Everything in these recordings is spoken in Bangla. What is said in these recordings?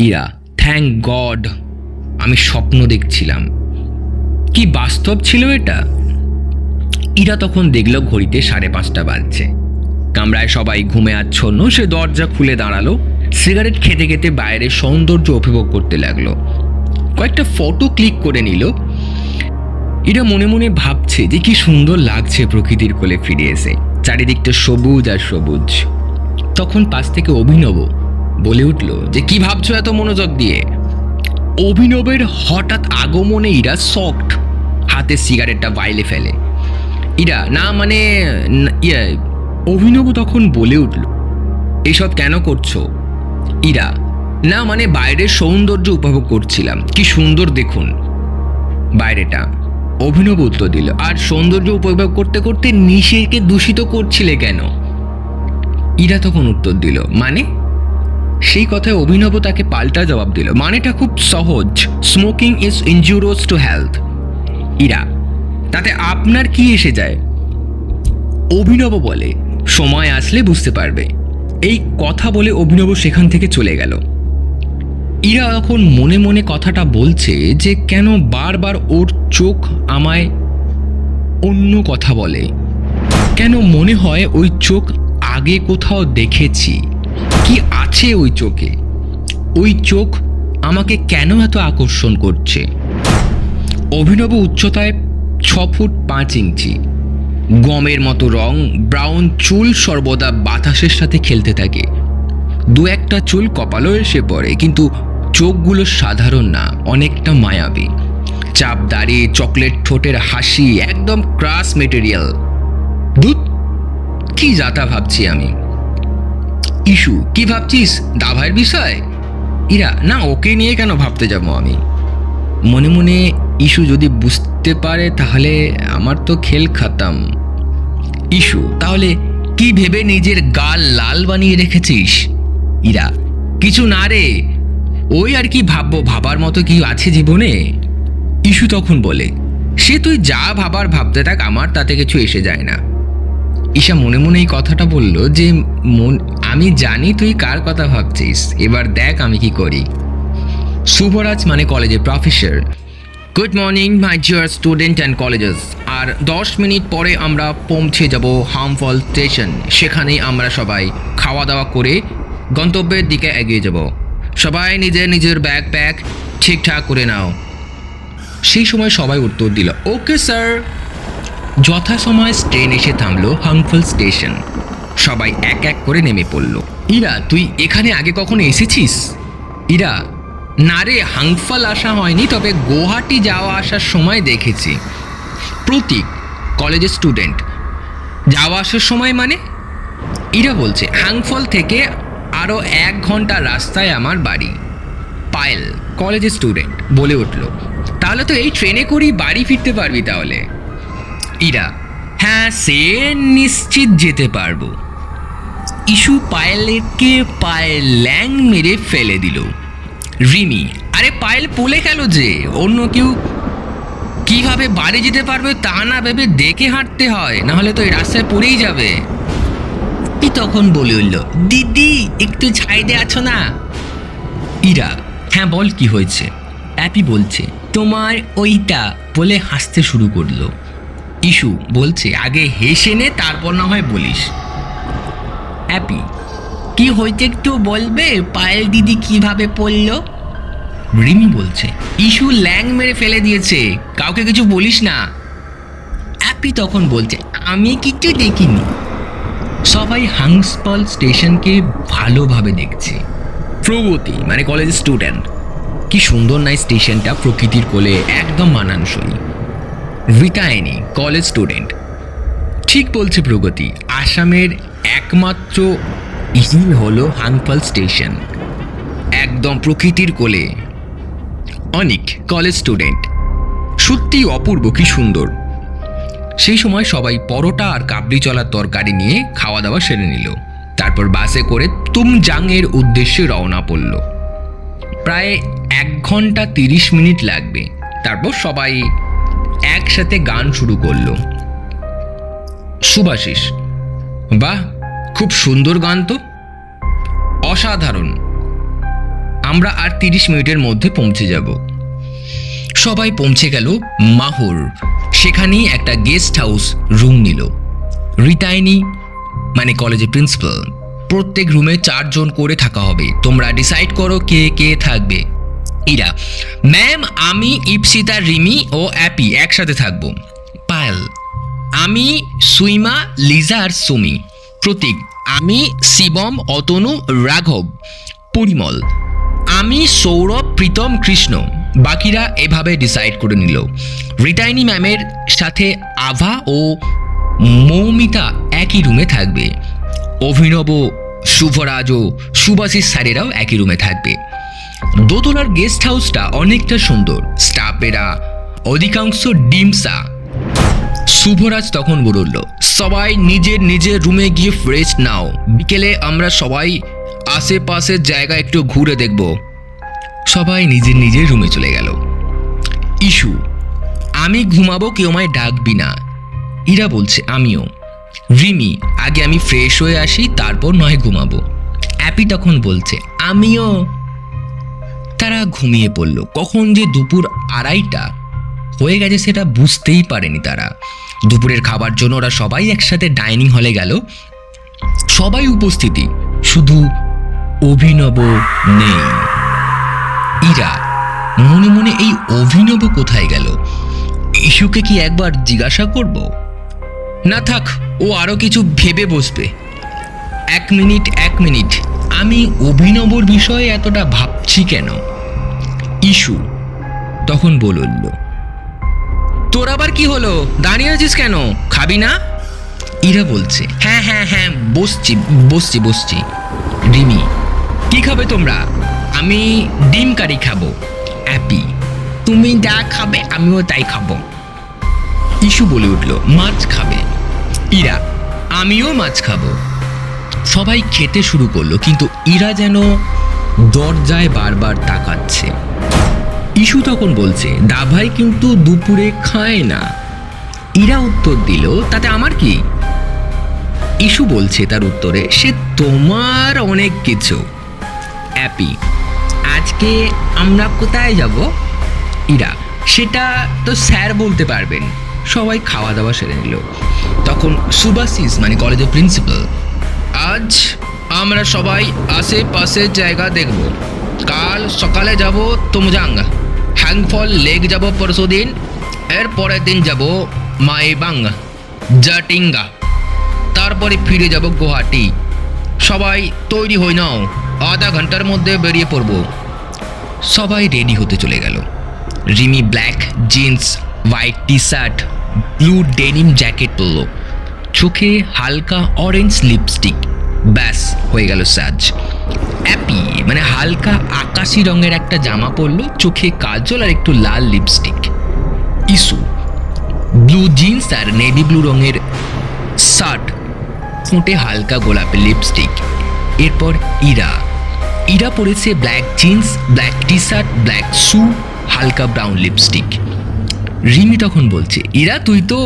ইরা থ্যাংক গড আমি স্বপ্ন দেখছিলাম। কি বাস্তব ছিল এটা? ইরা তখন দেখল ঘড়িতে সাড়ে পাঁচটা বাজছে। কামরায় সবাই ঘুমে আচ্ছন্ন, সে দরজা খুলে দাঁড়াল, সিগারেট খেতে খেতে বাইরের সৌন্দর্য উপভোগ করতে লাগল। কয়েকটা ফটো ক্লিক করে নিল। এরা মনে মনে ভাবছে যে কি সুন্দর লাগছে প্রকৃতির কোলে ফিরে এসে, চারিদিকটা সবুজ আর সবুজ। তখন পাশ থেকে অভিনব বলে উঠল যে কি ভাবছ এত মনোযোগ দিয়ে? অভিনবের হঠাৎ আগমনে ইরা সফট হাতে সিগারেটটা বাইলে ফেলে। ইরা, না মানে ইয়ে অভিনব তখন বলে উঠল, এসব কেন করছ? ইরা, না মানে বাইরের সৌন্দর্য উপভোগ করছিলাম। কি সুন্দর দেখুন। বাইরেটা, অভিনব উত্তর দিল, আর সৌন্দর্য উপভোগ করতে করতে নিশেকে দূষিত করছিলে কেন? ইরা তখন উত্তর দিল মানে? সেই কথায় অভিনব তাকে পাল্টা জবাব দিল। মানেটা খুব সহজ। Smoking is injurious to health Ira, তাতে আপনার কি এসে যায়? অভিনব বলে, সময় আসলে বুঝতে পারবে। এই কথা বলে অভিনব সেখান থেকে চলে গেল। ইরা এখন মনে মনে কথাটা বলছে যে কেন বারবার ওর চোখ আমায় অন্য কথা বলে। কেন মনে হয় ওই চোখ আগে কোথাও দেখেছি? কি আছে ওই চোখে? ওই চোখ আমাকে কেন এত আকর্ষণ করছে? অভিনব উচ্চতায় ছ ফুট পাঁচ ইঞ্চি। গমের মতো রং, ব্রাউন চুল সর্বদা বাতাসের সাথে খেলতে থাকে। দু একটা চুল কপালও এসে পড়ে, কিন্তু চোখগুলো সাধারণ না, অনেকটা মায়াবী। চাপ দাড়ি, চকলেট ঠোঁটের হাসি, একদম ক্রাস মেটেরিয়াল দুধ কি যাতা ভাবছি আমি। ইস্যু কি ভাবছিস? দাভাইয়ের বিষয়? ইরা, না, ওকে নিয়ে কেন ভাবতে যাব আমি? মনে মনে ইস্যু যদি বুঝতে পারে, তাহলে আমার তো খেল খাতাম। ইস্যু তাহলে কি ভেবে নিজের গাল লাল বানিয়ে রেখেছিস? ইরা, কিছু না রে। ওই আর কি ভাববো, ভাবার মতো কি আছে জীবনে? ইস্যু তখন বলে, সে তুই যা ভাবার, ভাবতে থাক, আমার তাতে কিছু এসে যায় না। ঈশা মনে মনে এই কথাটা বলল যে, মন, আমি জানি তুই কার কথা ভাবছিস। এবার দেখ আমি কি করি। শুভরাজ মানে কলেজের professor good morning my dear student and colleagues আর দশ মিনিট পরে আমরা পৌঁছে যাব হামফল স্টেশন। সেখানেই আমরা সবাই খাওয়া দাওয়া করে গন্তব্যের দিকে এগিয়ে যাব। সবাই নিজের নিজের ব্যাগ প্যাক ঠিকঠাক করে নাও। সেই সময় সবাই উত্তর দিল ওকে স্যার যথাসময়ে ট্রেন এসে থামলো হাংফল স্টেশন। সবাই এক এক করে নেমে পড়ল। ইরা, তুই এখানে আগে কখনো এসেছিস? ইরা, না রে, হাংফল আসা হয়নি, তবে গুয়াহাটি যাওয়া আসার সময় দেখেছি। প্রতীক, কলেজের স্টুডেন্ট। যাওয়া আসার সময় মানে? ইরা বলছে, হাংফল থেকে আরও এক ঘণ্টা রাস্তায় আমার বাড়ি। পায়েল, কলেজের স্টুডেন্ট, বলে উঠল। তাহলে তো এই ট্রেনে করেই বাড়ি ফিরতে পারবি তাহলে। ইরা হ্যাঁ সে নিশ্চিত যেতে পারব। ইস্যু পায়েলকে পায়েল ল্যাং মেরে ফেলে দিল। রিমি, আরে পায়েল পলে গেল যে, অন্য কেউ কীভাবে বাড়ি যেতে পারবে তা না ভেবে দেখে হাঁটতে হয় না হলে তো এই রাস্তায় পড়েই যাবে। কি তখন বলে উঠল, দিদি, একটু ছাইদে আছো না? ইরা হ্যাঁ বল কি হয়েছে? অ্যাপি বলছে, তোমার ওইটা, বলে হাসতে শুরু করল। ইস্যু বলছে, আগে হেসে নে, তারপর না হয় বলিস। অ্যাপি, কি হয়েছে একটু বলবে? পায়েল দিদি কীভাবে পড়ল? রিমি বলছে ইস্যু ল্যাং মেরে ফেলে দিয়েছে, কাউকে কিছু বলিস না। অ্যাপি তখন বলছে, আমি কিছু দেখিনি। সবাই হাংসপল স্টেশনকে ভালোভাবে দেখছে। প্রগতি মানে কলেজ স্টুডেন্ট। কি সুন্দর নাই স্টেশনটা, প্রকৃতির কোলে একদম মানানসই। রিতায়নি কলেজ স্টুডেন্ট ঠিক বলছে প্রগতি, আসামের একমাত্র হিল হলো হাংপাল স্টেশন। একদম প্রকৃতির কোলে। অনিক কলেজ স্টুডেন্ট সত্যি অপূর্ব, কি সুন্দর। সেই সময় সবাই পরোটা আর কাবলি চলার তরকারি নিয়ে খাওয়া দাওয়া সেরে নিল। তারপর বাসে করে তুমজাংয়ের উদ্দেশ্যে রওনা পড়ল। প্রায় এক ঘণ্টা তিরিশ মিনিট লাগবে। তারপর সবাই একসাথে গান শুরু করল। সুভাষিস, বাহ, খুব সুন্দর গান তো। অসাধারণ। আমরা আর তিরিশ মিনিটের মধ্যে পৌঁছে যাব। সবাই পৌঁছে গেল মাহুর। সেখানেই একটা গেস্ট হাউস রুম নিল। রিতাইনি মানে কলেজের প্রিন্সিপাল, প্রত্যেক রুমে চারজন করে থাকা হবে। তোমরা ডিসাইড করো কে কে থাকবে। ইরা, ম্যাম, আমি, ইপসিতা, রিমি ও অ্যাপি একসাথে থাকব। পায়েল, আমি, সুইমা, লিজা আর সুমি। প্রতীক, আমি, শিবম, অতনু, রাঘব। পরিমল, আমি, সৌরভ, প্রীতম, কৃষ্ণ। বাকিরা এভাবে ডিসাইড করে নিল। রিটাইনি ম্যামের সাথে আভা ও মৌমিতা একই রুমে থাকবে। অভিনব, শুভরাজ ও সুভাষিস স্যারেরাও একই রুমে থাকবে। দোতলার গেস্ট হাউসটা অনেকটা সুন্দর। স্টাফেরা, অধিকাংশ ডিমসা। শুভরাজ তখন বলল, সবাই নিজের নিজের রুমে গিয়ে ফ্রেশ নাও। বিকেলে আমরা সবাই আশেপাশের জায়গা একটু ঘুরে দেখব। সবাই নিজের নিজের রুমে চলে গেল। ইস্যু আমি ঘুমাবো, কেউ আমায় ডাকবি না। ইরা বলছে, আমিও। রিমি, আগে আমি ফ্রেশ হয়ে আসি, তারপর নয় ঘুমাবো। অ্যাপি তখন বলছে, আমিও। তারা ঘুমিয়ে পড়ল। কখন যে দুপুর আড়াইটা হয়ে গেছে সেটা বুঝতেই পারেনি তারা। দুপুরের খাবার জন্য ওরা সবাই একসাথে ডাইনিং হলে গেল। সবাই উপস্থিতি, শুধু অভিনব নেই। ইরা, মনে মনে এই অভিনব কোথায় গেল? ইস্যুকে কি একবার জিজ্ঞাসা করব? না থাক, ও আরও কিছু ভেবে বসবে। এক মিনিট এক মিনিট। আমি অভিনবর বিষয়ে এতটা ভাবছি কেন? ইস্যু তখন বলল, তোর আবার কি হলো? দাঁড়িয়ে আছিস কেন? খাবি না? ইরা বলছে হ্যাঁ হ্যাঁ হ্যাঁ বসছি বসছি বসছি। রিমি, কি খাবে তোমরা? আমি ডিম কারি খাব, অ্যাপি। তুমি যা খাবে আমিও তাই খাব। ইস্যু বলে উঠল, মাছ খাবে। ইরা, আমিও মাছ খাব। সবাই খেতে শুরু করল, কিন্তু ইরা যেন দরজায় বারবার তাকাচ্ছে। ইস্যু তখন বলছে দাভাই কিন্তু দুপুরে খায় না। ইরা উত্তর দিল, তাতে আমার কি? ইস্যু বলছে তার উত্তরে, সে তোমার অনেক কিছু। অ্যাপি, আজকে আমরা কোথায় যাব? ইরা, সেটা তো স্যার বলতে পারবেন। সবাই খাওয়া দাওয়া সেরে নিল। তখন সুভাষিস মানে কলেজের প্রিন্সিপাল আজ আমরা সবাই আশেপাশের জায়গা দেখব। কাল সকালে যাব তুমজাং হ্যাংফল লেক যাব পরশু দিন এর পরের দিন যাব মাইবাং, জাটিঙ্গা, তারপরে ফিরে যাব গুয়াহাটি। সবাই তৈরি হয়ে নাও, আধা ঘণ্টার মধ্যে বেরিয়ে পড়ব। সবাই রেডি হতে চলে গেল। Rimi black jeans, white T shirt blue denim jacket পরল। চোখে হালকা অরেঞ্জ লিপস্টিক ব্যাস, হয়ে গেল সাজ। অ্যাপি মানে হালকা আকাশি রঙের একটা জামা পরলো, চোখে কাজল আর একটু লাল লিপস্টিক ইস্যু ব্লু জিন্স আর নেভি ব্লু রঙের শার্ট ফুটে হালকা গোলাপের লিপস্টিক এরপর ইরা। ইরা পরেছে black jeans black T shirt black shoe হালকা ব্রাউন লিপস্টিক রিমি তখন বলছে, ইরা, তুই তো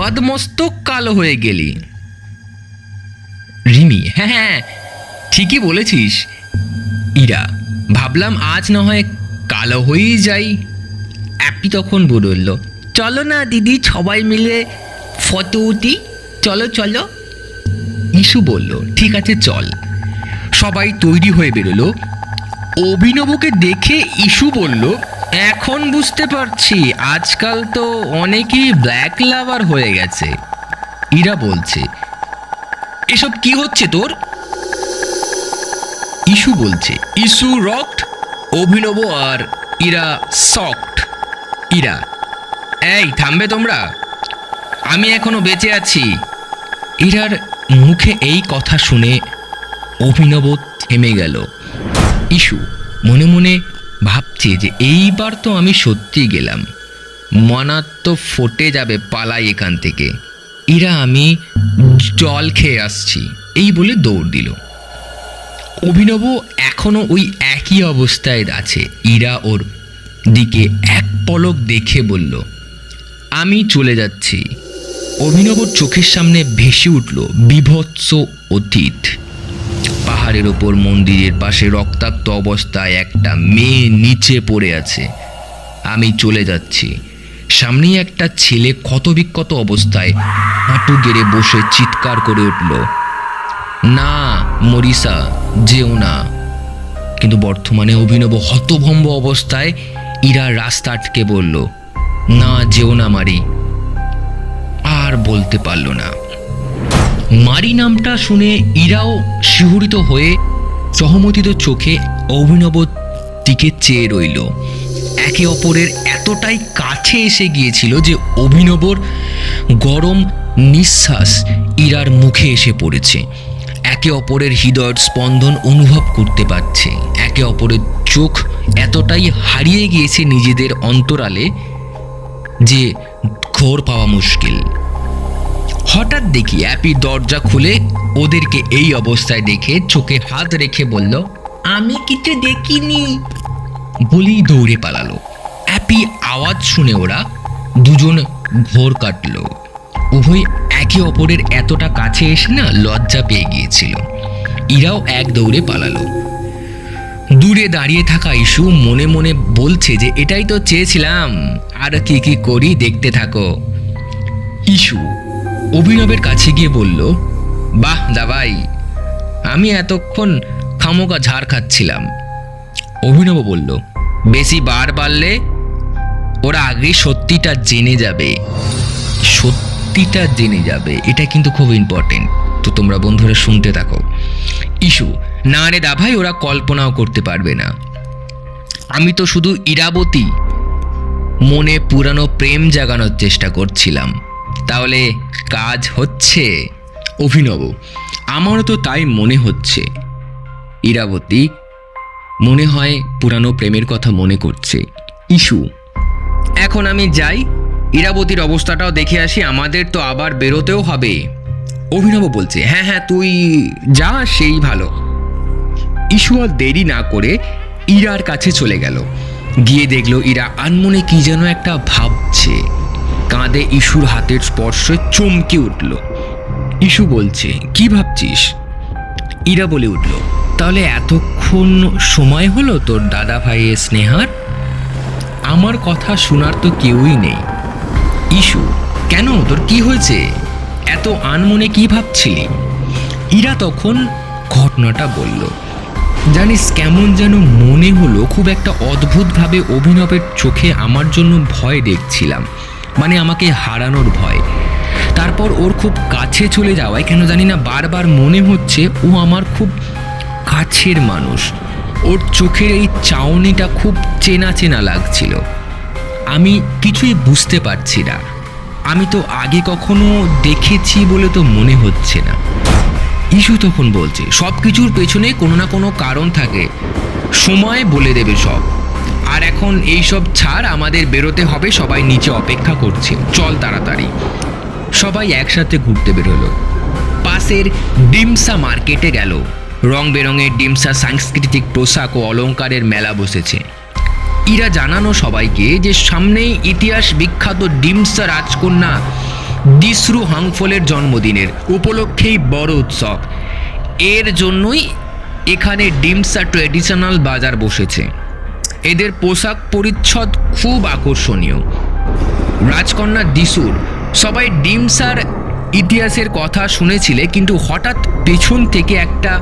আপাদ মস্তক কালো হয়ে গেলি। রিমি হ্যাঁ হ্যাঁ ঠিকই বলেছিস। ইরা, ভাবলাম আজ না হয় কালো হয়েই যাই। অ্যাপি তখন বলল, চলো না দিদি, সবাই মিলে ফটো উঠি। চলো চলো। ইসু বলল, ঠিক আছে, চল। সবাই তৈরি হয়ে বেরোলো। অভিনবকে দেখে ইস্যু বলল এখন বুঝতে পারছি, আজকাল তো অনেকেই ব্ল্যাক লাভার হয়ে গেছে। ইরা বলছে, এসব কি হচ্ছে তোর? ইস্যু বলছে ইস্যু রকড অভিনব আর ইরা সফট ইরা, এই, থামবে তোমরা। আমি এখনও বেঁচে আছি। ইরার মুখে এই কথা শুনে অভিনব থেমে গেল। ইস্যু মনে মনে ভাবছে যে এইবার তো আমি সত্যি গেলাম। মনার তো ফটে যাবে পালাই এখান থেকে। ইরা, আমি জল খেয়ে আসছি। এই বলে দৌড় দিল। অভিনব এখনও ওই একই অবস্থায় আছে। ইরা ওর দিকে এক পলক দেখে বলল, আমি চলে যাচ্ছি। অভিনবর চোখের সামনে ভেসে উঠল বিভৎস অতীত। পাহাড়ের ওপর মন্দিরের পাশে রক্তাক্ত অবস্থায় একটা মেয়ে নিচে পড়ে আছে। আমি চলে যাচ্ছি। সামনেই একটা ছেলে ক্ষতবিক্ষত অবস্থায় হাঁটু গেড়ে বসে চিৎকার করে উঠল, না, মরিসা, যেও না। কিন্তু বর্তমানে অভিনব হতভম্ব অবস্থায় ইরা রাস্তা আটকে বলল, না, যেও না মারি। আর বলতে পারল না। মারি নামটা শুনে ইরাও শিহরিত হয়ে সহমতিত চোখে অভিনব দিকে চেয়ে রইল। একে অপরের এতটাই কাছে এসে গিয়েছিল যে অভিনবর গরম নিঃশ্বাস ইরার মুখে এসে পড়েছে। একে অপরের হৃদয়ের স্পন্দন অনুভব করতে পারছে। একে অপরের চোখ এতটাই হারিয়ে গিয়েছে নিজেদের অন্তরালে যে ঘোর পাওয়া মুশকিল। হঠাৎ দেখি অ্যাপি দরজা খুলে ওদেরকে এই অবস্থায় দেখে চোখে হাত রেখে বলল, আমি কিছু দেখিনি। বলেই দৌড়ে পালালো। অ্যাপি আওয়াজ শুনে ওরা দুজন ঘোর কাটলো। উভয় একে অপরের এতটা কাছে এসে না লজ্জা পেয়ে গিয়েছিল। ইরাও এক দৌড়ে পালালো। দূরে দাঁড়িয়ে থাকা ইস্যু মনে মনে বলছে যে, এটাই তো চেয়েছিলাম। আর কি কি করি দেখতে থাকো। ইস্যু অভিনবের কাছে গিয়ে বলল, বাহ দাবাই আমি এতক্ষণ খামোকা ঝাড় খাচ্ছিলাম। অভিনব বলল, বেশি বার বাড়লে ওরা আগে সত্যিটা জেনে যাবে। সত্যিটা জেনে যাবে, এটা কিন্তু খুব ইম্পর্টেন্ট তো তোমরা বন্ধুরা শুনতে থাকো। ইস্যু না রে দা ভাই ওরা কল্পনাও করতে পারবে না। আমি তো শুধু ইরাবতী মনে পুরানো প্রেম জাগানোর চেষ্টা করছিলাম। তাহলে কাজ হচ্ছে। অভিনব, আমারও তো তাই মনে হচ্ছে। ইরাবতী মনে হয় পুরানো প্রেমের কথা মনে করছে। ইস্যু এখন আমি যাই। ইরাবতীর অবস্থাটাও দেখে আসি, আমাদের তো আবার বেরোতেও হবে। অভিনব বলছে হ্যাঁ হ্যাঁ তুই যা, সেই ভালো। ইস্যু আর দেরি না করে ইরার কাছে চলে গেল। গিয়ে দেখল ইরা আনমনে কি যেন একটা ভাবছে। কাঁধে ইস্যুর হাতের স্পর্শে চমকে উঠল। ইস্যু বলছে, কি ভাবছিস? ইরা বলে উঠল, তাহলে এতক্ষণ সময় হলো তোর দাদা ভাইয়ের স্নেহার? আমার কথা শোনার তো কেউই নেই। ইস্যু কেন? তোর কি হয়েছে? এত আনমনে কি ভাবছিলি? ইরা তখন ঘটনাটা বলল, জানিস কেমন যেন মনে হলো, খুব একটা অদ্ভুতভাবে অভিনবের চোখে আমার জন্য ভয় দেখছিলাম। মানে আমাকে হারানোর ভয়। তারপর ওর খুব কাছে চলে যাওয়ায়, কেন জানি না, বারবার মনে হচ্ছে ও আমার খুব কাছের মানুষ। ওর চোখের এই চাউনিটা খুব চেনা চেনা লাগছিল। আমি কিছুই বুঝতে পারছি না। আমি তো আগে কখনো দেখেছি বলে তো মনে হচ্ছে না। ইস্যু তখন বলছে সব কিছুর পেছনে কোনো না কোনো কারণ থাকে। সময় বলে দেবে সব। আর এখন এই সব ছাড় আমাদের বেরোতে হবে, সবাই নিচে অপেক্ষা করছে। চল তাড়াতাড়ি। সবাই একসাথে ঘুরতে বেরোলো। পাশের ডিমসা মার্কেটে গেল। রং বেরঙের ডিমসা সাংস্কৃতিক পোশাক ও অলংকারের মেলা বসেছে। ইরা জানানো সবাইকে যে সামনেই ইতিহাস বিখ্যাত ডিমসা রাজকন্যা দিসরু হাংফলের জন্মদিনের উপলক্ষেই বড় উৎসব। এর জন্যই এখানে ডিমসা ট্রেডিশনাল বাজার বসেছে। এদের পোশাক পরিচ্ছদ খুব আকর্ষণীয়। রাজকন্যা দিসুর সবাই ডিমসার ইতিহাসের কথা শুনেছিলে, কিন্তু হঠাৎ পেছন থেকে একটা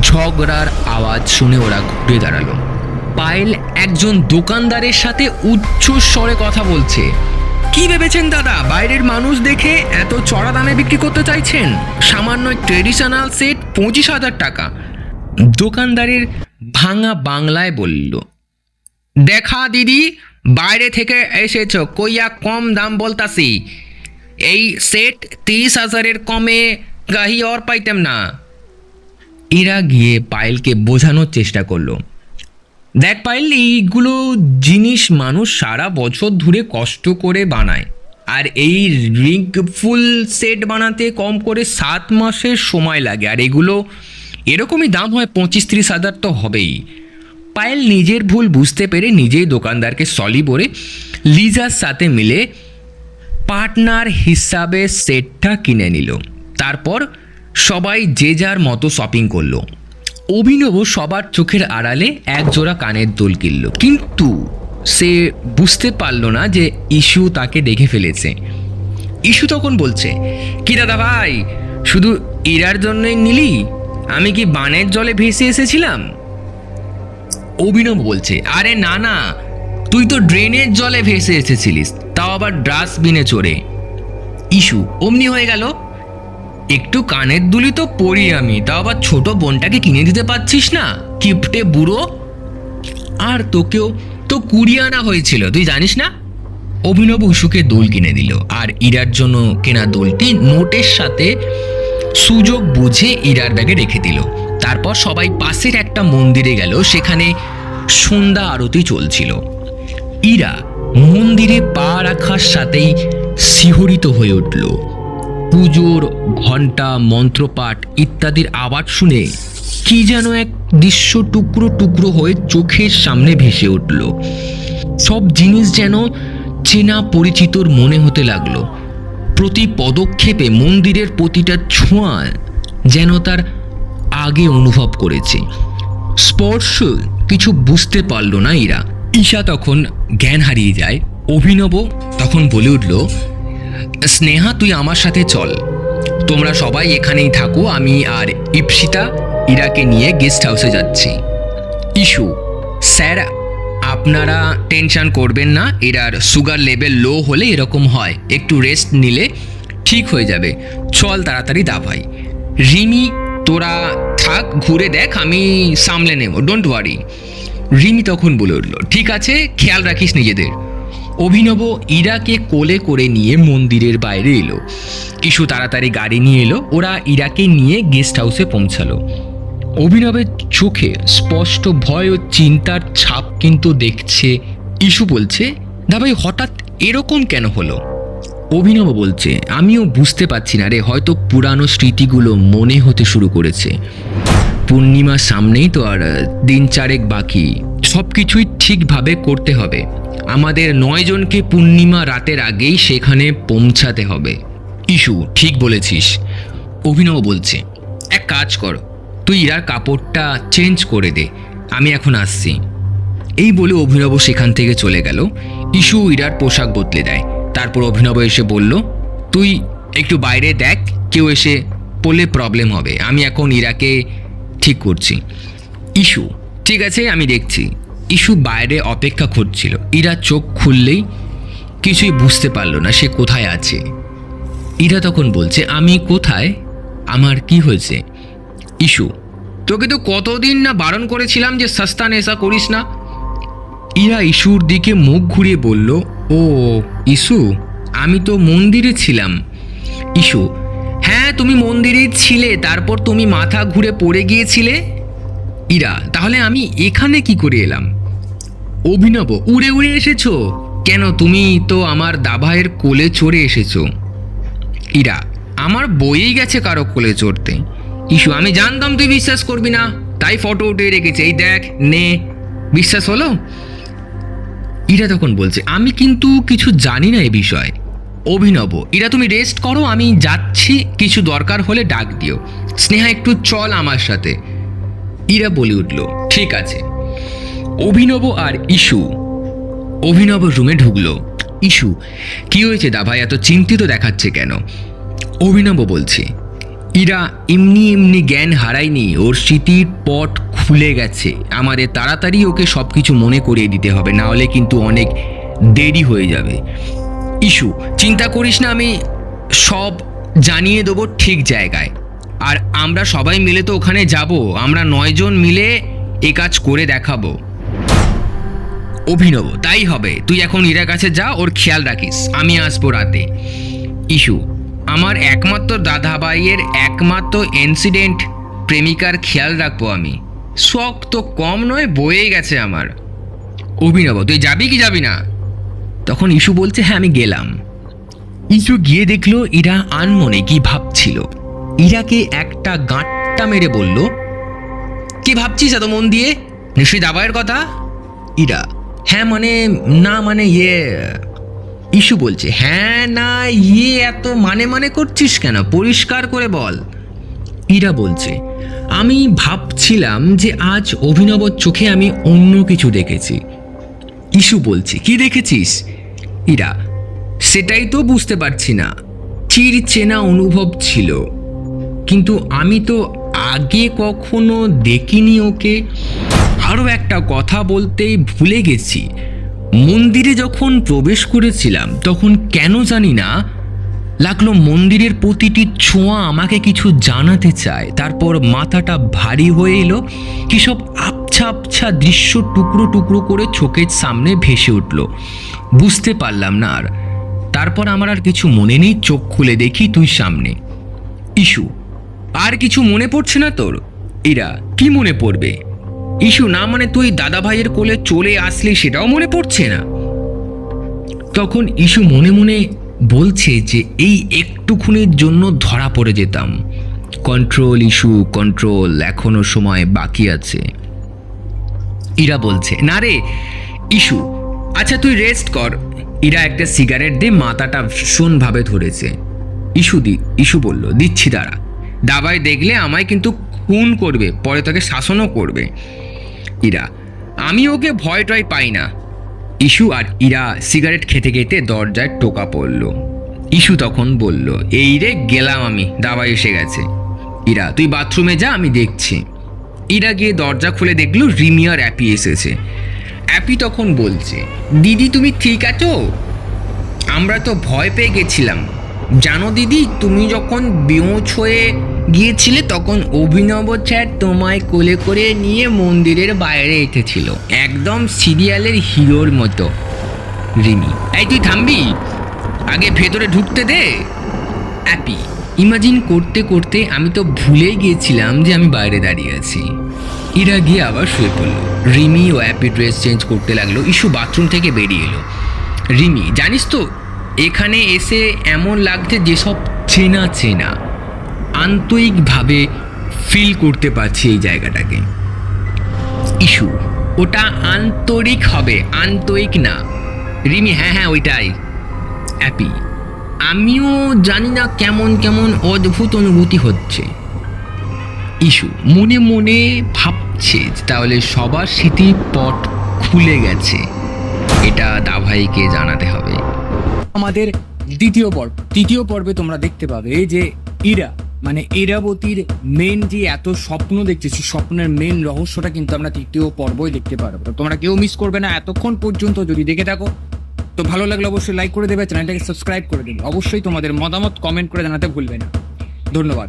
ঝগড়ার আওয়াজ শুনে ওরা ঘুরে দাঁড়াল। পায়েল একজন দোকানদারের সাথে উচ্চ স্বরে কথা বলছে, কি ভেবেছেন দাদা, বাইরের মানুষ দেখে এত চড়া দামে বিক্রি করতে চাইছেন? সামান্য ট্রেডিশনাল সেট পঁচিশ হাজার টাকা। দোকানদারের ভাঙা বাংলায় বলল দেখা দিদি, বাইরে থেকে এসেছ, কইয়া কম দাম বলতাছি। এই সেট তিরিশ হাজারের কমে গাহি আর পাইতাম না। এরা গিয়ে পায়েলকে বোঝানোর চেষ্টা করল। দেখ পাইল এইগুলো জিনিস মানুষ সারা বছর ধরে কষ্ট করে বানায়। আর এই রিং ফুল সেট বানাতে কম করে সাত মাসের সময় লাগে। আর এগুলো এরকমই দাম হয় পঁচিশ ত্রিশ হাজার তো হবেই। পায়েল নিজের ভুল বুঝতে পেরে নিজেই দোকানদারকে সলি বলে লিজার সাথে মিলে পার্টনার হিসাবে সেটটা কিনে নিল। তারপর সবাই যে যার মতো শপিং করল। অভিনব সবার চোখের আড়ালে এক জোড়া কানের দোল কিনল। কিন্তু সে বুঝতে পারল না যে ইস্যু তাকে দেখে ফেলেছে। ইস্যু তখন বলছে, কি দাদা ভাই, শুধু ইরার জন্যই নিলি? আমি কি বানের জলে ভেসে এসেছিলাম? অভিনব বলছে, আরে না না, তুই তো ড্রেনের জলে ভেসে এসেছিলিস, তাও আবার ডাস্টবিনে চড়ে। ইস্যু অমনি হয়ে গেল। একটু কানের দুলি তো পড়ি আমি তাও আবার ছোট বোনটাকে কিনে দিতে পারছিস না, কিপটে বুড়ো? আর তোকেও, তো কুড়ি আনা হয়েছিল, তুই জানিস না? অভিনব উষুকে দোল কিনে দিল, আর ইরার জন্য কেনা দোলটি নোটের সাথে সুযোগ বুঝে ইরার ব্যাগে রেখে দিল। তারপর সবাই পাশের একটা মন্দিরে গেল, সেখানে সন্ধ্যা আরতি চলছিল। ইরা মন্দিরে পা রাখার সাথেই শিহরিত হয়ে উঠল। পুজোর ঘণ্টা, মন্ত্রপাঠ ইত্যাদির আওয়াজ শুনে কি যেন এক দৃশ্য টুকরো টুকরো হয়ে চোখের সামনে ভেসে উঠল। সব জিনিস যেন চেনা পরিচিতর মনে হতে লাগল। প্রতি পদক্ষেপে মন্দিরের প্রতিটা ছোঁয়া যেন তার আগে অনুভব করেছে। স্পর্শ কিছু বুঝতে পারল না ইরা। ঈশা তখন জ্ঞান হারিয়ে যায়, অভিনব তখন বলে উঠল, স্নেহা, তুই আমার সাথে চল। তোমরা সবাই এখানেই থাকো, আমি আর ইপসিতা ইরাকে নিয়ে গেস্ট হাউসে যাচ্ছি। ইস্যু স্যার, আপনারা টেনশন করবেন না, এরার সুগার লেভেল লো হলে এরকম হয়। একটু রেস্ট নিলে ঠিক হয়ে যাবে। চল তাড়াতাড়ি দাভাই রিমি, তোরা থাক, ঘুরে দেখ, আমি সামলে নেব ডোন্ট ওয়ারি রিমি তখন বলে উঠল, ঠিক আছে, খেয়াল রাখিস নিজেদের। অভিনব ইরাকে কোলে করে নিয়ে মন্দিরের বাইরে এলো। ইস্যু তাড়াতাড়ি গাড়ি নিয়ে এলো, ওরা ইরাকে নিয়ে গেস্ট হাউসে পৌঁছালো। অভিনবের চোখে স্পষ্ট ভয় ও চিন্তার ছাপ কিন্তু দেখছে। ইস্যু বলছে দাবাই হঠাৎ এরকম কেন হলো? অভিনব বলছে, আমিও বুঝতে পারছি না রে, হয়তো পুরানো স্মৃতিগুলো মনে হতে শুরু করেছে। পূর্ণিমা সামনেই তো আর দিন চারেক বাকি। সব কিছুই ঠিকভাবে করতে হবে। আমাদের নয় জনকে পূর্ণিমা রাতের আগেই সেখানে পৌঁছাতে হবে। ইস্যু ঠিক বলেছিস। অভিনব বলছে, এক কাজ কর, তুই ইরার কাপড়টা চেঞ্জ করে দে, আমি এখন আসছি। এই বলে অভিনব সেখান থেকে চলে গেল। ইস্যু ইরার পোশাক বদলে দেয়। তারপর অভিনব এসে বলল, তুই একটু বাইরে দেখ, কেউ এসে পড়লে প্রবলেম হবে। আমি এখন ইরাকে ঠিক করছি। ইস্যু ঠিক আছে, আমি দেখছি। ইস্যু বাইরে অপেক্ষা করছিল। ইরা চোখ খুললেই কিছুই বুঝতে পারল না সে কোথায় আছে। ইরা তখন বলছে, আমি কোথায়? আমার কি হয়েছে? ইস্যু তোকে তো কতদিন না বারণ করেছিলাম যে সস্তা নেশা করিস না। ইরা ইস্যুর দিকে মুখ ঘুরিয়ে বলল, ও ইস্যু আমি তো মন্দিরে ছিলাম। ইস্যু হ্যাঁ তুমি মন্দিরেই ছিলে, তারপর তুমি মাথা ঘুরে পড়ে গিয়েছিলে? ইরা, তাহলে আমি এখানে কি করে এলাম? অভিনব, উড়ে উড়ে এসেছ। কেন তুমি তো আমার দাভাইয়ের কোলে চড়ে এসেছ? ইরা, আমার বইয়েই গেছে কারও কোলে চড়তে। ইস্যু আমি জানতাম তুই বিশ্বাস করবি না, তাই ফটো উঠে রেখেছে। এই দেখ, নে। বিশ্বাস হলো? ইরা তখন বলছে, আমি কিন্তু কিছু জানি না এ বিষয়ে। অভিনব, ইরা তুমি রেস্ট করো, আমি যাচ্ছি, কিছু দরকার হলে ডাক দিও। স্নেহা, একটু চল আমার সাথে। ইরা বলে উঠল, ঠিক আছে। অভিনব আর ইস্যু অভিনব রুমে ঢুকলো। ইস্যু কি হয়েছে দাভাই এত চিন্তিত দেখাচ্ছে কেন? অভিনব বলছে, ইরা এমনি এমনি জ্ঞান হারায়নি, ওর স্মৃতির পট খুলে গেছে। আমাদের তাড়াতাড়ি ওকে সব কিছু মনে করিয়ে দিতে হবে, না হলে কিন্তু অনেক দেরি হয়ে যাবে। ইস্যু চিন্তা করিস না, আমি সব জানিয়ে দেবো ঠিক জায়গায়। আর আমরা সবাই মিলে তো ওখানে যাব, আমরা নয়জন মিলে এ কাজ করে দেখাবো। অভিনব, তাই হবে। তুই এখন ইরার কাছে যা, ওর খেয়াল রাখিস। আমি আসব রাতে। ইস্যু আমার একমাত্র দাদাভাইয়ের একমাত্র ইনসিডেন্ট প্রেমিকার খেয়াল রাখব আমি। শখ তো কম নয় বয়ে গেছে আমার। অভিনব, তুই যাবি কি যাবি না? তখন ইস্যু বলছে হ্যাঁ আমি গেলাম। ইস্যু গিয়ে দেখল, ইরা আনমনে কি ভাবছিল। ইরাকে একটা গাঁটটা মেরে বলল, কি ভাবছিস এত মন দিয়ে? নিশ্চয়ই দাবাইয়ের কথা? ইরা হ্যাঁ মানে না মানে ইয়ে। ইস্যু বলছে হ্যাঁ না ইয়ে এত মানে মানে করছিস কেন? পরিষ্কার করে বল। ইরা বলছে আমি ভাবছিলাম যে আজ অভিনবর চোখে আমি অন্য কিছু দেখেছি। ইস্যু বলছি, কি দেখেছিস? ইরা, সেটাই তো বুঝতে পারছি না। চির চেনা অনুভব ছিল। কিন্তু আমি তো আগে কখনো দেখিনি ওকে। আরও একটা কথা বলতেই ভুলে গেছি। মন্দিরে যখন প্রবেশ করেছিলাম, তখন কেন জানি না লাগল মন্দিরের প্রতিটি ছোঁয়া আমাকে কিছু জানাতে চায়। তারপর মাথাটা ভারী হয়ে এলো। কি সব আবছা আবছা দৃশ্য টুকরো টুকরো করে চোখের সামনে ভেসে উঠল। বুঝতে পারলাম না আর। তারপর আমার আর কিছু মনে নেই। চোখ খুলে দেখি তুই সামনে। ইস্যু আর কিছু মনে পড়ছে না তোর? এরা কি মনে পড়বে? ইস্যু না মানে তুই দাদা ভাইয়ের কোলে চলে আসলি সেটাও মনে পড়ছে না? তখন ইস্যু মনে মনে বলছে যে এই একটুখানির জন্য ধরা পড়ে যেতাম। কন্ট্রোল ইস্যু কন্ট্রোল এখনও সময় বাকি আছে। ইরা বলছে, না রে ইস্যু আচ্ছা তুই রেস্ট কর। ইরা একটা সিগারেট দিয়ে মাথাটা ভীষণভাবে ধরেছে। ইস্যু দি ইস্যু বলল, দিচ্ছি দাঁড়া। দাবায় দেখলে আমায় কিন্তু খুন করবে, পরে তাকে শাসনও করবে। ইরা, আমি ওকে ভয় টয় পাই না। ইস্যু আর ইরা সিগারেট খেতে খেতে দরজায় টোকা পড়ল। ইস্যু তখন বলল, এই রে, গেলাম আমি দাবাই এসে গেছে। ইরা, তুই বাথরুমে যা, আমি দেখছি। ইরা গিয়ে দরজা খুলে দেখল, রিমি আর অ্যাপি এসেছে। অ্যাপি তখন বলছে, দিদি, তুমি ঠিক আছো? আমরা তো ভয় পেয়ে গেছিলাম। জানো দিদি, তুমি যখন বেঁচ হয়ে গিয়েছিলে, তখন অভিনব স্যার তোমায় কোলে করে নিয়ে মন্দিরের বাইরে এসেছিল একদম সিরিয়ালের হিরোর মতো। রিমি, এই তুই থামবি? আগে ভেতরে ঢুকতে দে। অ্যাপি, ইমাজিন করতে করতে আমি তো ভুলেই গিয়েছিলাম যে আমি বাইরে দাঁড়িয়ে আছি। ইরা গিয়ে আবার শুয়ে পড়ল। রিমি ও অ্যাপি ড্রেস চেঞ্জ করতে লাগল। ইস্যু বাথরুম থেকে বেরিয়ে এলো। রিমি, জানিস তো এখানে এসে এমন লাগছে যেসব চেনা চেনা, আন্তরিকভাবে ফিল করতে পারছি এই জায়গাটাকে। ইস্যু ওটা আন্তরিক হবে, আন্তরিক না। রিমি হ্যাঁ হ্যাঁ ওইটাই। অ্যাপি, আমিও জানি না কেমন কেমন অদ্ভুত অনুভূতি হচ্ছে। ইস্যু মনে মনে ভাবছে তাহলে সবার স্মৃতির পট খুলে গেছে। এটা দাভাইকে জানাতে হবে। আমাদের দ্বিতীয় পর্ব। তৃতীয় পর্বে তোমরা দেখতে পাবে যে ইরা মানে এরাবতীর মেন যে এত স্বপ্ন সেই স্বপ্নের মেন রহস্যটা কিন্তু আমরা তৃতীয় পর্বই দেখতে পারব। তোমরা কেউ মিস করবে না এতক্ষণ পর্যন্ত যদি দেখে থাকো, তো ভালো লাগলে অবশ্যই লাইক করে দেবে চ্যানেলটাকে সাবস্ক্রাইব করে দেবে। অবশ্যই তোমাদের মতামত কমেন্ট করে জানাতে ভুলবে না। ধন্যবাদ।